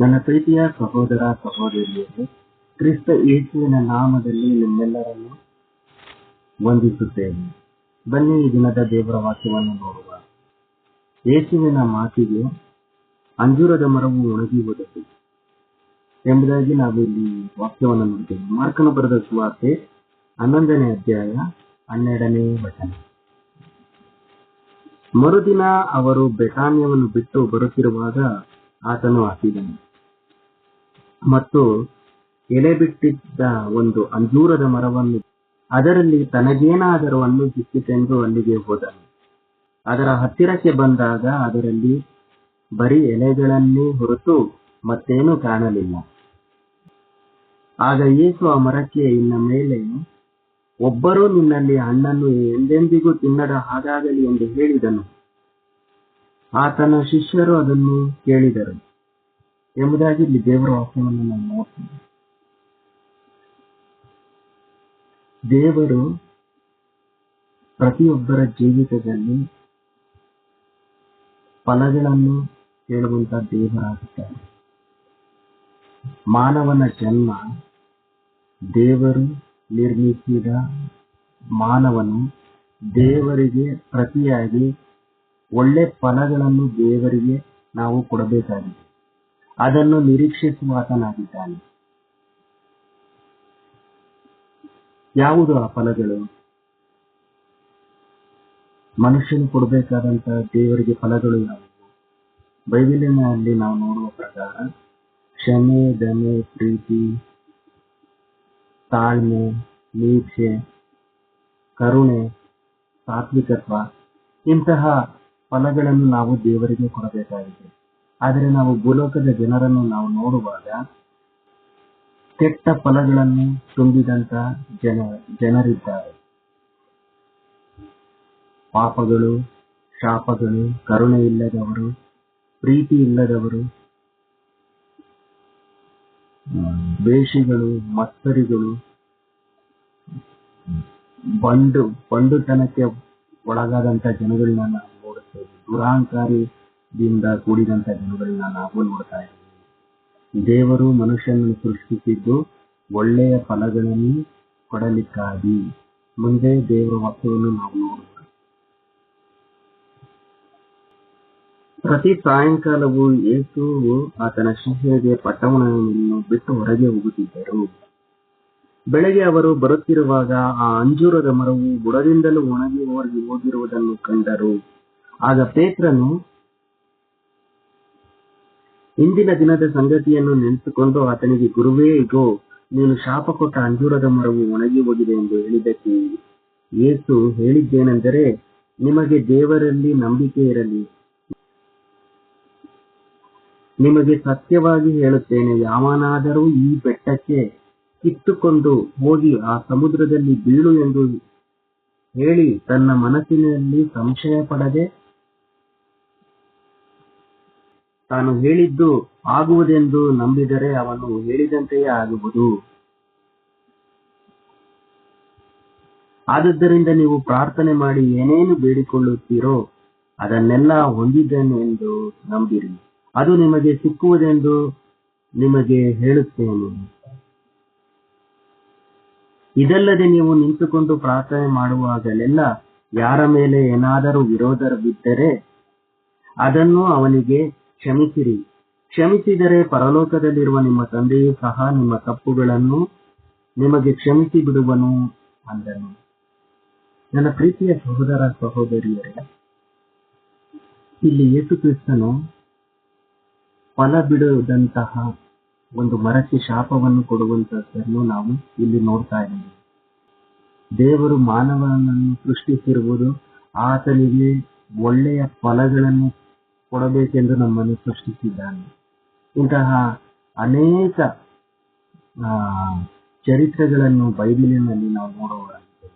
ನನ್ನ ಪ್ರೀತಿಯ ಸಹೋದರ ಸಹೋದರಿಯರೇ, ಕ್ರಿಸ್ತ ಯೇಸುವಿನ ನಾಮದಲ್ಲಿ ನಿಮ್ಮೆಲ್ಲರನ್ನು ವಂದಿಸುತ್ತೇನೆ. ಬನ್ನಿ ಈ ದಿನದ ದೇವರ ವಾಕ್ಯವನ್ನು ನೋಡುವ. ಯೇಸುವಿನ ಮಾತಿಗೆ ಅಂಜೂರದ ಮರವು ಒಣಗಿ ಹೋದದ್ದು. ಎಂಬುದಾಗಿ ನಾವು ಇಲ್ಲಿ ವಾಕ್ಯವನ್ನು ನೋಡ್ತೇವೆ ಮಾರ್ಕನ ಬರೆದ ಸುವಾರ್ತೆ ಹನ್ನೊಂದನೇ ಅಧ್ಯಾಯ ಹನ್ನೆರಡನೇ ವಚನ. ಮರುದಿನ ಅವರು ಬೆಟಾನ್ಯವನ್ನು ಬಿಟ್ಟು ಬರುತ್ತಿರುವಾಗ ಆತನು ಹಸಿದನು ಮತ್ತು ಎಲೆ ಬಿಟ್ಟಿದ್ದ ಒಂದು ಅಂಜೂರದ ಮರವನ್ನು ಅದರಲ್ಲಿ ತನಗೇನಾದರೂ ಹಣ್ಣು ಸಿಕ್ಕಿತೆಂದು ಅಲ್ಲಿಗೆ ಹೋದನು. ಅದರ ಹತ್ತಿರಕ್ಕೆ ಬಂದಾಗ ಅದರಲ್ಲಿ ಬರೀ ಎಲೆಗಳನ್ನೇ ಹೊರತು ಮತ್ತೇನೂ ಕಾಣಲಿಲ್ಲ. ಆಗ ಯೇಸು ಆ ಮರಕ್ಕೆ, ಇನ್ನ ಮೇಲೆ ಒಬ್ಬರೂ ನಿನ್ನಲ್ಲಿ ಹಣ್ಣನ್ನು ಎಂದೆಂದಿಗೂ ತಿನ್ನದ ಹಾಗಾಗಲಿ ಎಂದು ಹೇಳಿದನು. ಆತನ ಶಿಷ್ಯರು ಅದನ್ನು ಕೇಳಿದರು. ಎಂಬುದಾಗಿ ಇಲ್ಲಿ ದೇವರ ವಾಕ್ಯವನ್ನು ನಾವು ನೋಡ್ತೀವಿ. ದೇವರು ಪ್ರತಿಯೊಬ್ಬರ ಜೀವಿತದಲ್ಲಿ ಫಲಗಳನ್ನು ಕೇಳುವಂತ ದೇವರಾಗುತ್ತಾರೆ. ಮಾನವನ ಜನ್ಮ ದೇವರು ನಿರ್ಮಿಸಿದ ಮಾನವನು ದೇವರಿಗೆ ಪ್ರತಿಯಾಗಿ ಒಳ್ಳೆ ಫಲಗಳನ್ನು ದೇವರಿಗೆ ನಾವು ಕೊಡಬೇಕಾಗಿದೆ. ಅದನ್ನು ನಿರೀಕ್ಷಿಸುವಾತನಾಗಿದ್ದಾನೆ ಯಾವುದು ಆ ಫಲಗಳು? ಮನುಷ್ಯನು ಕೊಡಬೇಕಾದಂತಹ ದೇವರಿಗೆ ಫಲಗಳು ಯಾವುವು? ಬೈಬಲಿನಲ್ಲಿ ನಾವು ನೋಡುವ ಪ್ರಕಾರ ಕ್ಷಮೆ ದಮೆ ಪ್ರೀತಿ, ತಾಳ್ಮೆ ನೀಚೆ ಕರುಣೆ ಸಾತ್ವಿಕತ್ವ ಇಂತಹ ಫಲಗಳನ್ನು ನಾವು ದೇವರಿಗೆ ಕೊಡಬೇಕಾಗಿದೆ. ಆದರೆ ನಾವು ಭೂಲೋಕದ ಜನರನ್ನು ನಾವು ನೋಡುವಾಗ ಕೆಟ್ಟ ಫಲಗಳನ್ನು ತುಂಬಿದಂತ ಜನ, ಜನರಿದ್ದಾರೆ. ಪಾಪಗಳು, ಶಾಪಗಳು, ಕರುಣೆ ಇಲ್ಲದವರು, ಪ್ರೀತಿ ಇಲ್ಲದವರು ದ್ವೇಷಿಗಳು ಮತ್ಸರಿಗಳು ಬಂಡು, ಬಂಡುತನಕ್ಕೆ ಒಳಗಾದಂತ ಜನಗಳನ್ನ ನಾವು ನೋಡುತ್ತೇವೆ. ದುರಾಂಕಾರಿಯಿಂದ ಕೂಡಿದಂತ ಜನಗಳನ್ನ ನಾವು ನೋಡ್ತಾ ದೇವರು ಮನುಷ್ಯನನ್ನು ಸೃಷ್ಟಿಸಿದ್ದು ಒಳ್ಳೆಯ ಫಲಗಳನ್ನು ಕೊಡಲಿಕ್ಕಾಗಿ. ಮುಂದೆ ದೇವರ ವಾಕ್ಯವನ್ನು ನಾವು ನೋಡೋಣ. ಪ್ರತಿ ಸಾಯಂಕಾಲವೂ ಏಸು ಆತನ ಶಿಷ್ಯರಿಗೆ ಪಟ್ಟಣವನ್ನು ಬಿಟ್ಟು ಹೊರಗೆ ಹೋಗುತ್ತಿದ್ದರು. ಬೆಳಗ್ಗೆ ಅವರು ಬರುತ್ತಿರುವಾಗ ಆ ಅಂಜೂರದ ಮರವು ಬುಡದಿಂದಲೂ ಒಣಗಿ ಹೋಗಿ ಹೋಗಿರುವುದನ್ನು ಕಂಡರು. ಆಗ ಪೇತ್ರನು ಇಂದಿನ ದಿನದ ಸಂಗತಿಯನ್ನು ನೆನೆಸಿಕೊಂಡು ಆತನಿಗೆ, ಗುರುವೇ, ಇಗೋ, ನೀನು ಶಾಪ ಕೊಟ್ಟ ಅಂಜೂರದ ಮರವು ಒಣಗಿ ಹೋಗಿದೆ ಎಂದು ಹೇಳಿದ್ದಕ್ಕೆ ಏಸು ಹೇಳಿದ್ದೇನೆಂದರೆ, ನಿಮಗೆ ದೇವರಲ್ಲಿ ನಂಬಿಕೆ ಇರಲಿ. ನಿಮಗೆ ಸತ್ಯವಾಗಿ ಹೇಳುತ್ತೇನೆ, ಯಾವನಾದರೂ ಈ ಬೆಟ್ಟಕ್ಕೆ ಕಿತ್ತುಕೊಂಡು ಹೋಗಿ ಆ ಸಮುದ್ರದಲ್ಲಿ ಬೀಳು ಎಂದು ಹೇಳಿ ತನ್ನ ಮನಸ್ಸಿನಲ್ಲಿ ಸಂಶಯ ಪಡದೆ ತಾನು ಹೇಳಿದ್ದು ಆಗುವುದೆಂದು ನಂಬಿದರೆ ಅವನು ಹೇಳಿದಂತೆಯೇ ಆಗುವುದು. ಆದದ್ದರಿಂದ ನೀವು ಪ್ರಾರ್ಥನೆ ಮಾಡಿ ಏನೇನು ಬೇಡಿಕೊಳ್ಳುತ್ತೀರೋ ಅದನ್ನೆಲ್ಲ ಹೊಂದಿದ್ದೇನೆ ಎಂದು ನಂಬಿರಿ. ಅದು ನಿಮಗೆ ಸಿಕ್ಕುವುದೆಂದು ನಿಮಗೆ ಹೇಳುತ್ತೇನೆ. ಇದಲ್ಲದೆ ನೀವು ನಿಂತುಕೊಂಡು ಪ್ರಾರ್ಥನೆ ಮಾಡುವಾಗಲೆಲ್ಲ ಯಾರ ಮೇಲೆ ಏನಾದರೂ ವಿರೋಧ ಬಿದ್ದರೆ ಅದನ್ನು ಅವನಿಗೆ ಕ್ಷಮಿಸಿರಿ. ಕ್ಷಮಿಸಿದರೆ ಪರಲೋಕದಲ್ಲಿರುವ ನಿಮ್ಮ ತಂದೆಯೂ ಸಹ ನಿಮ್ಮ ತಪ್ಪುಗಳನ್ನು ನಿಮಗೆ ಕ್ಷಮಿಸಿ ಬಿಡುವನು ಅಂದನು. ನನ್ನ ಪ್ರೀತಿಯ ಸಹೋದರ ಸಹೋದರಿಯರೇ, ಇಲ್ಲಿ ಯೇಸು ಕ್ರಿಸ್ತನು ಫಲ ಬಿಡದಂತಹ ಒಂದು ಮರಕ್ಕೆ ಶಾಪವನ್ನು ಕೊಡುವಂತಹದ್ದನ್ನು ನಾವು ಇಲ್ಲಿ ನೋಡ್ತಾ ಇದ್ದೀವಿ. ದೇವರು ಮಾನವನನ್ನು ಸೃಷ್ಟಿಸಿರುವುದು ಆತನಿಗೆ ಒಳ್ಳೆಯ ಫಲಗಳನ್ನು ಕೊಡಬೇಕೆಂದು ನಮ್ಮನ್ನು ಸೃಷ್ಟಿಸಿದ್ದಾನೆ. ಇಂತಹ ಅನೇಕ ಚರಿತ್ರೆಗಳನ್ನು ಬೈಬಲಿನಲ್ಲಿ ನಾವು ನೋಡುವುದಾಗಿದೆ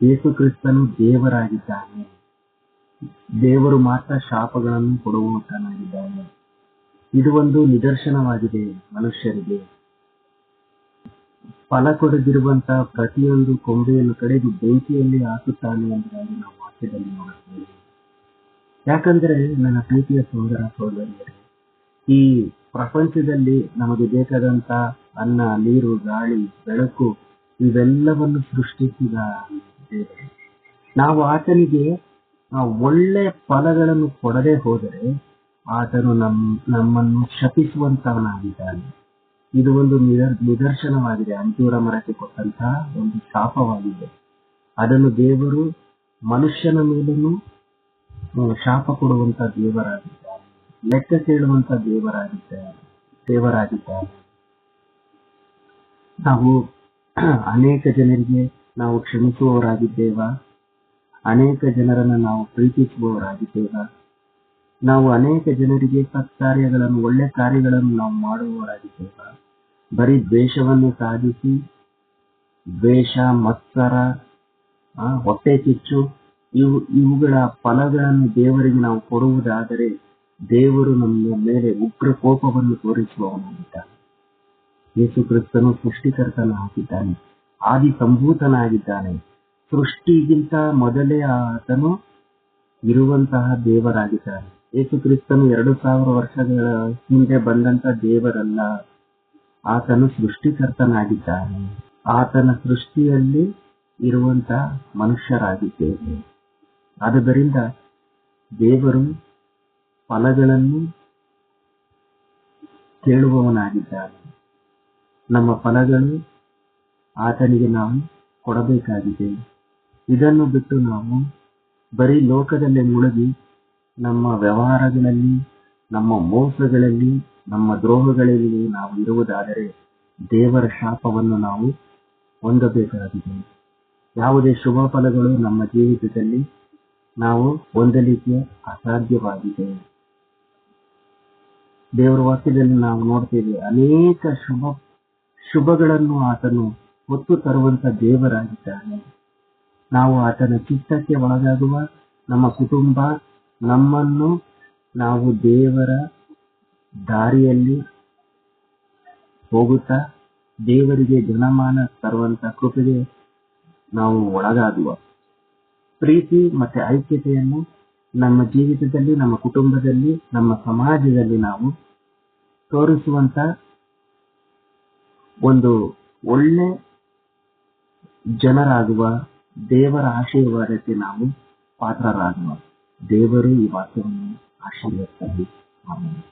ಯೇಸು ಕ್ರಿಸ್ತನು ದೇವರಾಗಿದ್ದಾನೆ. ದೇವರು ಮಾತ್ರ ಶಾಪಗಳನ್ನು ಕೊಡುವಂತನಾಗಿದ್ದಾನೆ ಇದು ಒಂದು ನಿದರ್ಶನವಾಗಿದೆ ಮನುಷ್ಯರಿಗೆ. ಫಲ ಕೊಡದಿರುವಂತಹ ಪ್ರತಿಯೊಂದು ಕೊಂಬೆಯನ್ನು ಕಡೆದು ಬೆಂಕಿಯಲ್ಲಿ ಹಾಕುತ್ತಾನೆ ಎಂಬುದಾಗಿ ನಾವು ವಾಕ್ಯದಲ್ಲಿ ನೋಡುತ್ತೇವೆ. ಯಾಕಂದ್ರೆ ನನ್ನ ಪ್ರೀತಿಯ ಸಹೋದರ ಸಹೋದರಿಯರು ಈ ಪ್ರಪಂಚದಲ್ಲಿ ನಮಗೆ ಬೇಕಾದಂತ ಅನ್ನ, ನೀರು, ಗಾಳಿ, ಬೆಳಕು ಇವೆಲ್ಲವನ್ನು ಸೃಷ್ಟಿಸಿದ ದೇವರು. ನಾವು ಆತನಿಗೆ ಒಳ್ಳೆ ಫಲಗಳನ್ನು ಕೊಡದೆ ಹೋದರೆ ಆತನು ನಮ್ಮ ನಮ್ಮನ್ನು ಶಪಿಸುವಂತವನಾಗಿದ್ದಾನೆ. ಇದು ಒಂದು ನಿದರ್, ನಿದರ್ಶನವಾಗಿದೆ. ಅಂಜೂರ ಮರಕ್ಕೆ ಕೊಟ್ಟಂತಹ ಒಂದು ಶಾಪವಾಗಿದೆ. ಅದನ್ನು ದೇವರು ಮನುಷ್ಯನ ಮೇಲೂ ಶಾಪ ಕೊಡುವಂತ ದೇವರಾಗಿದ್ದಾನೆ ಲೆಕ್ಕ ಕೇಳುವಂತ ದೇವರಾಗಿದ್ದಾನೆ ದೇವರಾಗಿದ್ದಾನೆ ನಾವು ಅನೇಕ ಜನರಿಗೆ ನಾವು ಕ್ಷಮಿಸುವವರಾಗಿದ್ದೇವಾ, ಅನೇಕ ಜನರನ್ನು ನಾವು ಪ್ರೀತಿಸುವವರಾಗಿದ್ದೇವಾ, ನಾವು ಅನೇಕ ಜನರಿಗೆ ಸತ್ಕಾರ್ಯಗಳನ್ನು, ಒಳ್ಳೆ ಕಾರ್ಯಗಳನ್ನು ನಾವು ಮಾಡುವವರಾಗಿದ್ದೇವಾ. ಬರೀ ದ್ವೇಷವನ್ನು ಸಾಧಿಸಿ, ದ್ವೇಷ, ಮತ್ಸರ ಹೊಟ್ಟೆ ಕಿಚ್ಚು ಇವು ಇವುಗಳ ಫಲಗಳನ್ನು ದೇವರಿಗೆ ನಾವು ಕೊಡುವುದಾದರೆ ದೇವರು ನಮ್ಮ ಮೇಲೆ ಉಗ್ರ ಕೋಪವನ್ನು ತೋರಿಸುವವನಾಗಿದ್ದಾನೆ ಯೇಸು ಕ್ರಿಸ್ತನು ಸೃಷ್ಟಿಕರ್ತನಾಗಿದ್ದಾನೆ ಆದಿ ಸಂಭೂತನಾಗಿದ್ದಾನೆ ಸೃಷ್ಟಿಗಿಂತ ಮೊದಲೇ ಆತನು ಇರುವಂತಹ ದೇವರಾಗಿದ್ದಾನೆ. ಯೇಸು ಕ್ರಿಸ್ತನು ಎರಡು ಸಾವಿರ ವರ್ಷಗಳ ಹಿಂದೆ ಬಂದಂತ ದೇವರಲ್ಲ, ಆತನು ಸೃಷ್ಟಿಕರ್ತನಾಗಿದ್ದಾನೆ. ಆತನ ಸೃಷ್ಟಿಯಲ್ಲಿ ಇರುವಂತಹ ಮನುಷ್ಯರಾಗಿದ್ದೇವೆ. ಆದುದರಿಂದ ದೇವರು ಫಲಗಳನ್ನು ಕೇಳುವವನಾಗಿದ್ದಾನೆ ನಮ್ಮ ಫಲಗಳು ಆತನಿಗೆ ನಾವು ಕೊಡಬೇಕಾಗಿದೆ. ಇದನ್ನು ಬಿಟ್ಟು ನಾವು ಬರೀ ಲೋಕದಲ್ಲೇ ಮುಳುಗಿ ನಮ್ಮ ವ್ಯವಹಾರಗಳಲ್ಲಿ, ನಮ್ಮ ಮೋಸಗಳಲ್ಲಿ, ನಮ್ಮ ದ್ರೋಹಗಳಲ್ಲಿ ನಾವು ಇರುವುದಾದರೆ ದೇವರ ಶಾಪವನ್ನು ನಾವು ಹೊಂದಬೇಕಾಗಿದೆ. ಯಾವುದೇ ಶುಭ ಫಲಗಳು ನಮ್ಮ ಜೀವಿತದಲ್ಲಿ ನಾವು ಹೊಂದಲಿಕ್ಕೆ ಅಸಾಧ್ಯವಾಗಿದೆ. ದೇವರ ವಾಕ್ಯದಲ್ಲಿ ನಾವು ನೋಡ್ತೇವೆ, ಅನೇಕ ಶುಭ, ಶುಭಗಳನ್ನು ಆತನು ಹೊತ್ತು ತರುವಂತ ದೇವರಾಗಿದ್ದಾನೆ. ನಾವು ಆತನ ಚಿತ್ತಕ್ಕೆ ಒಳಗಾಗುವ ನಮ್ಮ ಕುಟುಂಬ, ನಮ್ಮನ್ನು ನಾವು ದೇವರ ದಾರಿಯಲ್ಲಿ ಹೋಗುತ್ತಾ ದೇವರಿಗೆ ಜನಮಾನ ತರುವಂತ ಕೃಪೆಗೆ ನಾವು ಒಳಗಾಗುವ. ಪ್ರೀತಿ ಮತ್ತೆ ಐಕ್ಯತೆಯನ್ನು ನಮ್ಮ ಜೀವಿತದಲ್ಲಿ, ನಮ್ಮ ಕುಟುಂಬದಲ್ಲಿ, ನಮ್ಮ ಸಮಾಜದಲ್ಲಿ ನಾವು ತೋರಿಸುವಂತ ಒಂದು ಒಳ್ಳೆ ಜನರಾಗುವ, ದೇವರ ಆಶೀರ್ವಾದಕ್ಕೆ ನಾವು ಪಾತ್ರರಾಗುವ ದೇವರು ಈ ವಾಕ್ಯವನ್ನು ಆಶೀರ್ವದಿಸಲಿ ಆಮೆನ್.